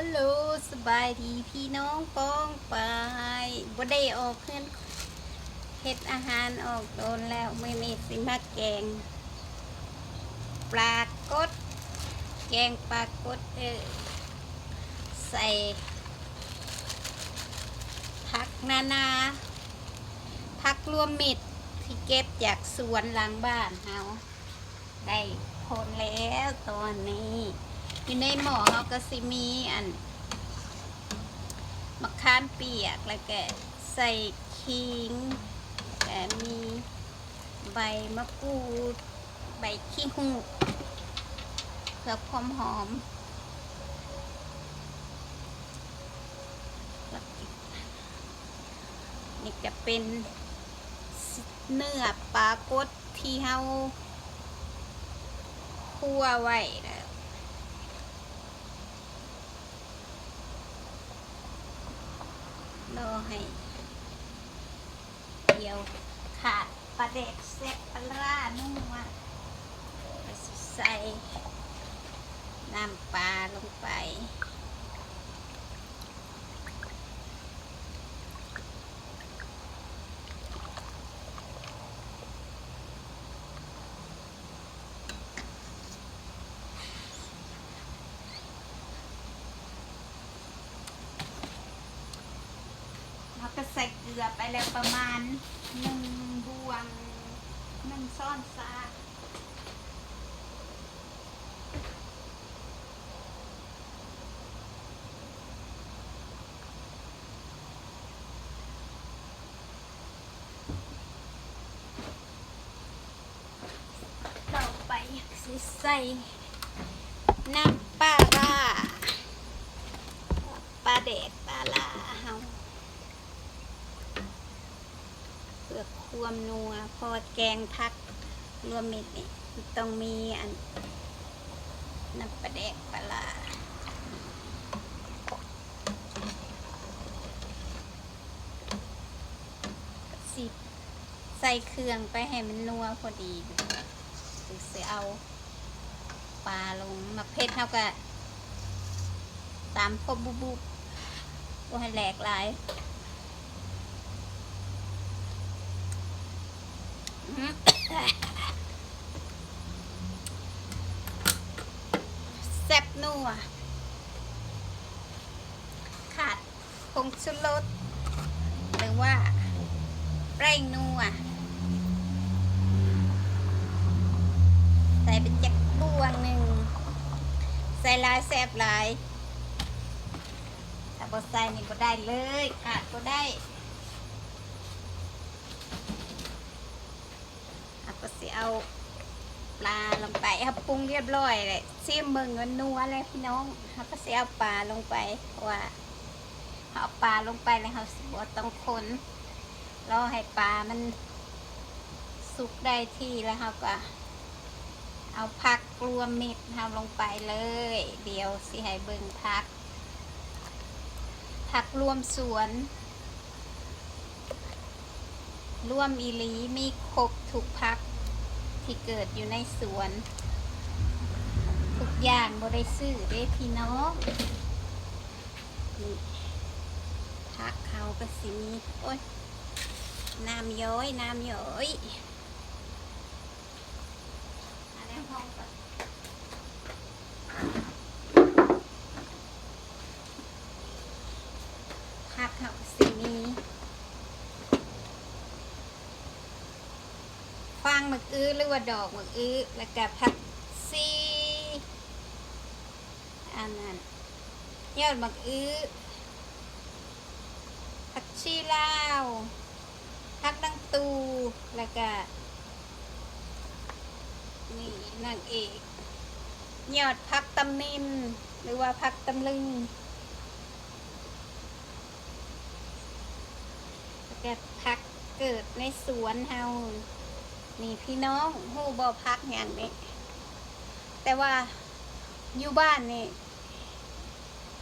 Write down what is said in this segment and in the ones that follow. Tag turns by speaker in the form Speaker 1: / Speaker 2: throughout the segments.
Speaker 1: ฮัลโหลสบายดีพี่น้องป้องไปบ่ได้ออกเพื่อนเฮ็ดอาหารออกโดนแล้วไม่มีสิมาแกง ปลากด แกงปลากดเออใส่ผักนานาผักรวมมิตรที่เก็บจากสวนหลังบ้านเฮาได้ผลแล้วตอนนี้ อยู่ในหม้อเขาก็สิมีอันมะขามเปียกแล้วก็ใส่ขิงแต่มีใบมะกรูด ใบขี้หูเพื่อความหอมแล้วนี่จะเป็นเนื้อปลากดที่เฮาคั่วไว้แล้ว รอให้เดียวขาดปลาเด็กเซ็ตปลาร้านุ่มว่ะใส่น้ำปลาลงไป ก็ใส่เกลือไปแล้วประมาณหนึ่งบวงหนึ่งซ่อนซาต่อไปสิใส่น้ำปลาร้าปลาเด็กปลาลาเฮา เพื่อความนัวพอแกงพักรวมมิตรนี่ต้องมีอันน้ำปลาแดกปลาสิใส่เครื่องไปให้มันนัวพอดีหรือจะเอาปลาลงมาเพชรเท่ากับตามพอบุบุบก็ให้แหลกหลาย แซ่บนัวขาดผงชูรสหรือว่าแป้งนัวใส่เป็นจักบวงหนึ่งใส่ลายแซ่บลายถ้าบ่ใส่นี่บ่ได้เลยขาดบ่ได้ เราก็สิเอา ปลาลงไปเอาปรุงเรียบร้อยเลยซีมเบิ่งมันนัวเลยพี่น้องเราก็สิเอาปลาลงไปเพราะว่าเอาปลาลงไปแล้วเราบ่ต้องคนรอให้ปลามันสุกได้ที่แล้วเราก็เอาผักรวมมิตรเราลงไปเลย เดี๋ยวสิให้เบิ่งผักผักรวมสวน รวมอีลีมีครบทุกพัก ที่เกิดอยู่ในสวน ทุกอย่างบริซื้อเด้พี่น้องพักเขาก็สิมีโอ้ยน้ำย้อยน้ำย้อยอันนี้ห้องก่อนพักเขาก็สิมี ฟางหมึก อื้อหรือว่าดอกหมึกอื้อแล้วก็ผักซีอันนั้นยอดหมึกอื้อผักชีลาวผักดังตูแล้วก็นี่นางเอกยอดผักตำนินหรือว่าผักตำลึงแล้วก็ผักเกิดในสวนเฮา นี่พี่น้องหูบอพักอย่างนี้ แต่ว่าอยู่บ้านนี่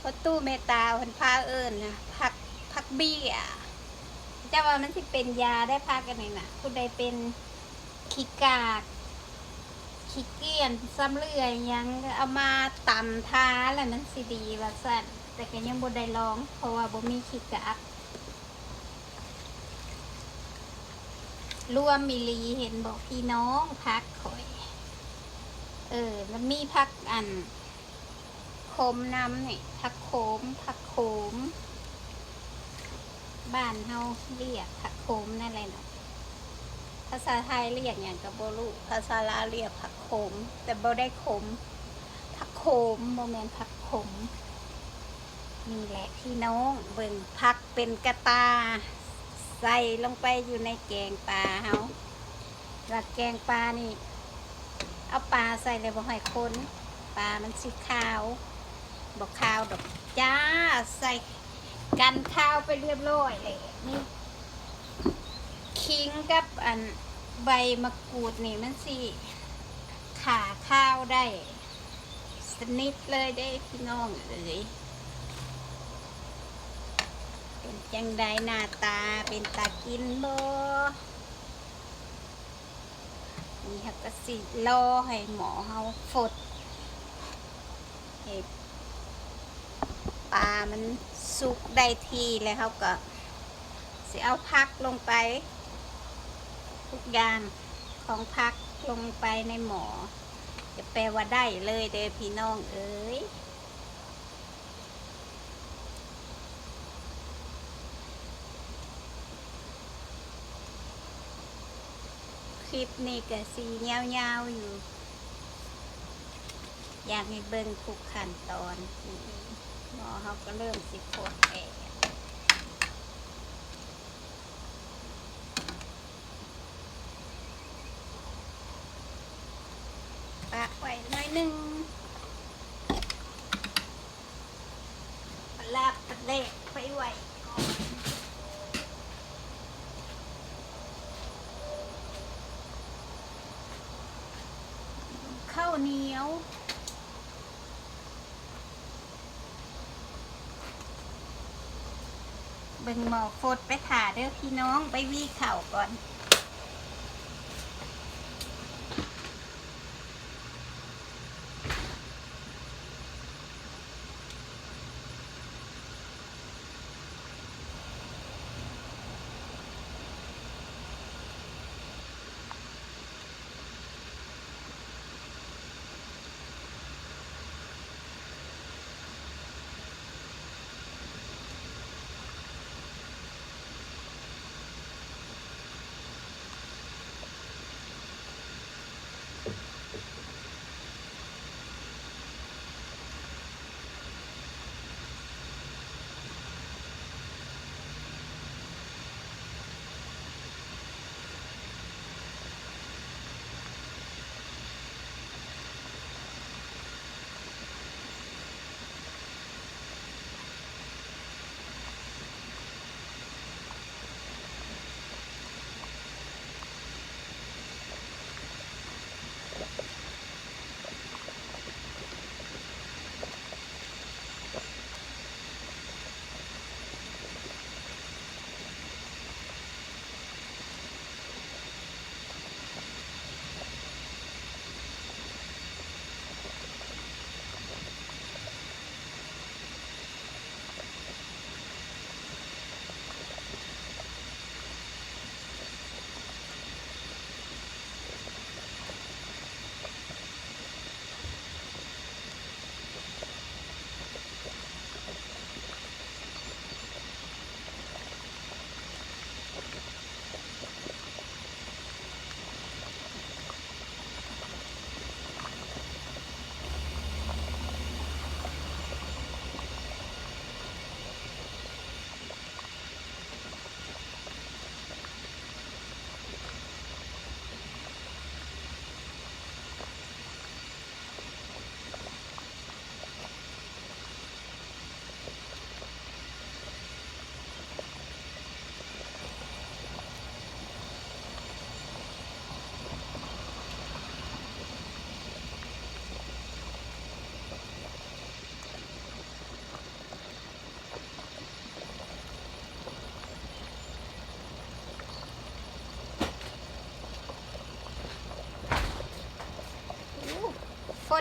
Speaker 1: พอตู้เมตาพันพาเอิญนะพักพักเบี้ยจะว่ามันสิเป็นยาได้พักกันนี่นะผู้ใดเป็นขี้กากขี้เกียนซ้ำเลื่อยยังเอามาตำท้าแล้วมันสิดีว่าสั่นแต่ก็ยังบ่ได้อง เพราะว่าบ่มีขี้กาก ร่วมมิลีเห็นบอกพี่น้องพักข่อย เออ แล้วมีพักอันโคมน้ำนี่พักโคมพักโคมบ้านเฮาเรียกผักโคมนั่นแหละเนาะภาษาไทยเรียกอย่างกับโบลูภาษาลาวเรียกผักโคม แต่โบได้ขมผักโคมโมเมนผักขมนี่แหละพี่น้องเบิ่งผักเป็นกระตา ใส่ลงไปอยู่ในแกงปลาเฮาแล้วแกงปลานี่ เอาปลาใส่เลยบ่ให้คนปลามันสีขาวบอกขาวดอกจ้าใส่กันข้าวไปเรียบร้อยเลยนี่คิงกับอันใบมะกรูดนี่มันสิขาข้าวได้ สนิทเลยได้พี่น้องเอ๋ย เป็นจังใดหน้าตาเป็นตากินบ่นี่ครับก็สิรอให้หมอเฮาฝดเห็ดปลามันสุกได้ที่แล้วเขาก็สิเอาพักลงไป ทุกอย่างของพักลงไปในหมอจะแปลว่าได้เลยเด้อพี่น้องเอ้ย ลิปนี้ก็สียาวๆอยู่ อยากให้เบิ่งทุกขั้นตอนหมอเขาก็เริ่มสิโคตรแอกปะไว้หน่อยหนึ่งปลาบปลาเล็กไปไว้ก่อน ข้าวเหนียว เบิ่งหมอโฟดไปถ่าเด้อพี่น้องไปวีเข่าก่อน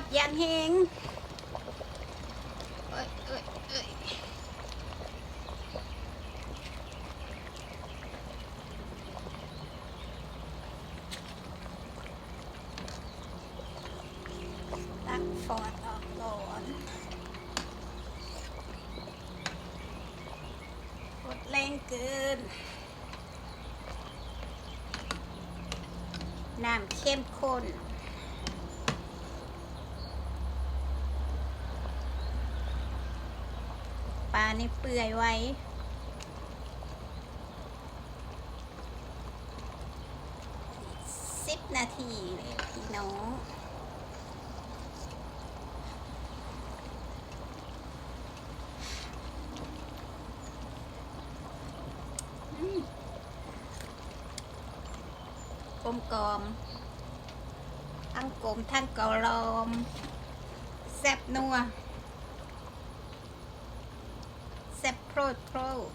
Speaker 1: ดยันเฮงเอ้ยเอ้ยเอ้ย ฟอดออกก่อนกดแรงเกิน น้ำเข้มข้น ปลา นี่เปื่อยไว้ สิบนาทีเลยพี่น้องกลมกลอมทั้งกลมทั้งกลอมแซ่บนัว แซ่บ โพรดโพรด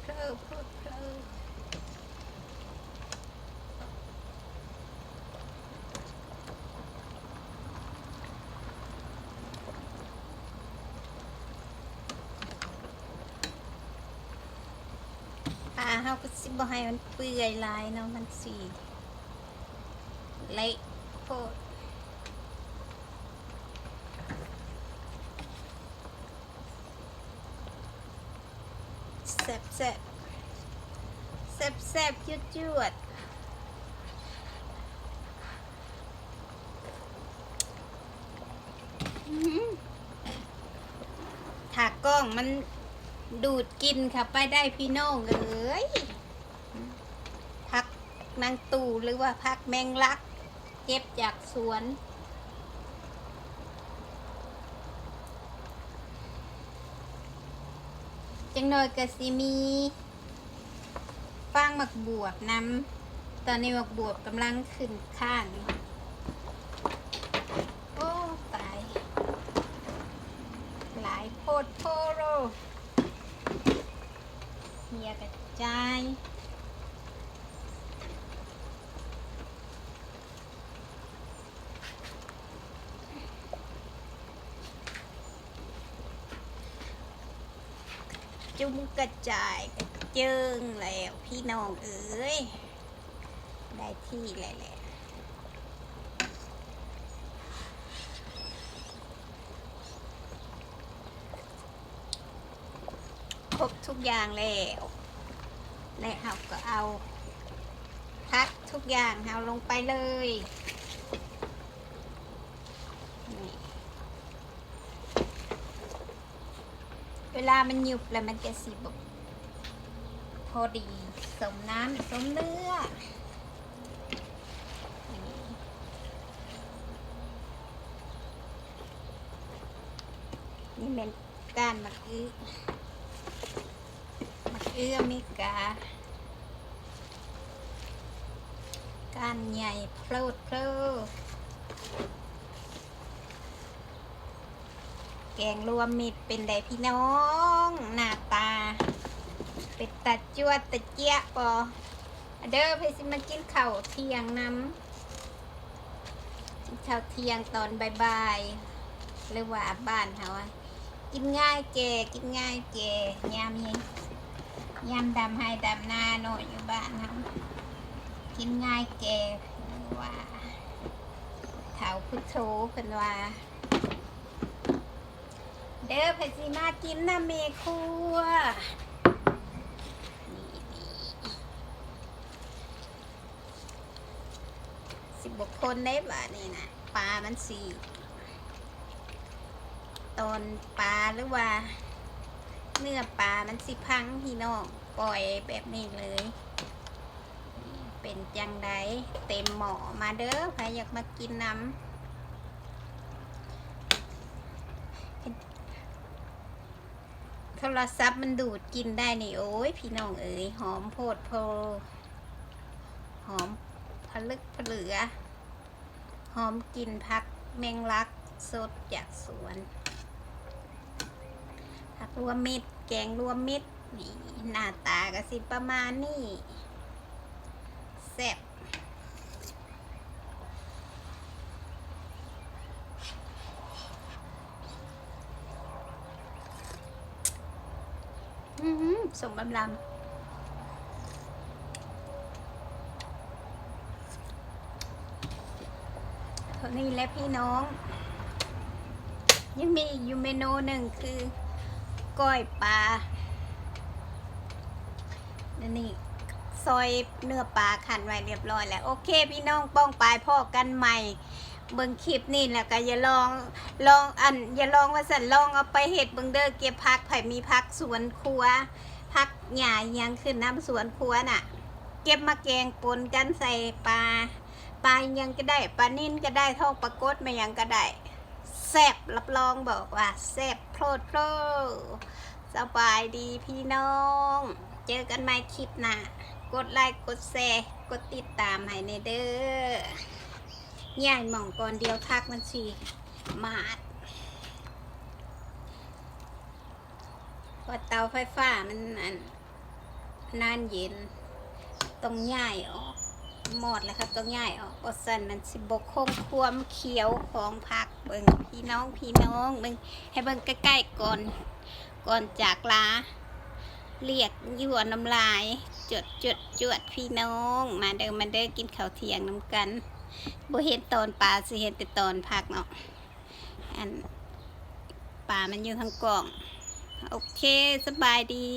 Speaker 1: เพลอเพลอเพลอปลา เฮาก็สิบ่ให้มันเปื่อยลายเนาะมันสิเละโพดแซ่บแซ่บแซ่บแซ่บยุดยวดถากกล้องมัน ดูดกินค่ะไปได้พี่น้องเอ้ยพักนางตู่หรือว่าพักแมงลัก เก็บจากสวน จังหน่อยก็สิมีฟางหมักบวบน้ำตอนนี้หมักบวบกำลังขึ้นข้างอยู่โอ้ ตาย หลายโพดโพโรเฮียกระ จุ้มกระจายกระเจิงแล้วพี่น้องเอ้ย ได้ที่แล้วแหละครบทุกอย่างแล้ว และเราก็เอาพักทุกอย่างเราลงไปเลยเวลามันหยุบแล้วมันจะสีบพอดีสมน้ำสมเนื้อนี่เป็นก้านมะอื้อ เอื้อมิกา กานใหญ่พลดพลดแกงรวมมิตรเป็นไดพี่น้อง หน้าตา เป็นตัดจวดตะเจียปอเด้อเพสิมากินข้าวเที่ยงน้ำกินข้าวเที่ยงตอนบ่ายๆหรือว่าบ้านเขาอะกินง่ายแก่กินง่ายแก่ยามเย็น ยำดำให้ดำหน้าโนอยู่บ้านครับกินง่ายแก่ว่าเถาพุทโธเป็นว่า เด้อเพสิมากินน้ำเมครัวสิบกว่าคนได้บ่านี่นะปลามันสี่ตอนปลาหรือว่า เนื้อปลามันสิพังพี่น้อง ปล่อยแบบนี้เลย เป็นจังไดเต็มหม้อมาเด้อใครอยากมากินน้ำโทรศัพท์มันดูดกินได้นี่โอ้ยพี่น้องเอ๋ยหอมโพดโพหอมพะลึกพะเหลือ หอมกลิ่นพักแมงลักสดจากสวนผักรวมมิตรแกงรวมมิตร นี่หน้าตาก็สิประมาณนี้แซ่บอื้อหือสมบำลำเท่านี้และพี่น้อง ยังมีอยู่เมนูหนึ่งคือก้อยปลา อันนี่ซอยเนื้อปลาขันไว้เรียบร้อยแล้ว โอเค พี่น้องป้องปลายพ่อกันใหม่เบิ่งคลิปนี่แหละก็อย่าลองลองอันอย่าลองว่าสันลองเอาไปเห็ดเบิ่งเด้อเก็บพักไผ่มีพักสวนครัวพักหญ้ายังขึ้นน้ำสวนครัวน่ะ เก็บมาแกงปนกันใส่ปลาปลายังก็ได้ปลานิ่นก็ได้ทองปลากดมายังก็ได้แซ่บรับรองบอกว่าแซ่บโพรดโพรสบายดีพี่น้อง เจอกันใหม่คลิปหน้ากดไลค์กดแชร์กดติดตามให้ในเด้อย่ายหม่องก่อนเดียวทักมันสีมาดเพอเตาไฟฟ้ามันอันนานเย็นต้องย่ายออกหมดแล้วครับต้องย่ายออกอสันมันสิบกคงความเขียวของผักเบิ่งพี่น้องพี่น้องเบิ่งให้เบิ่งใกล้ๆก่อนก่อนจากลา เรียกยั่วน้ำลายจดจดจวดพี่น้อง มาเดิมมาเด้อกินข้าวเที่ยงน้ำกันบ่เห็นตอนปลาสิเห็นแต่ตอนผักเนาะอันปลามันอยู่ทางกล่อง โอเคสบายดี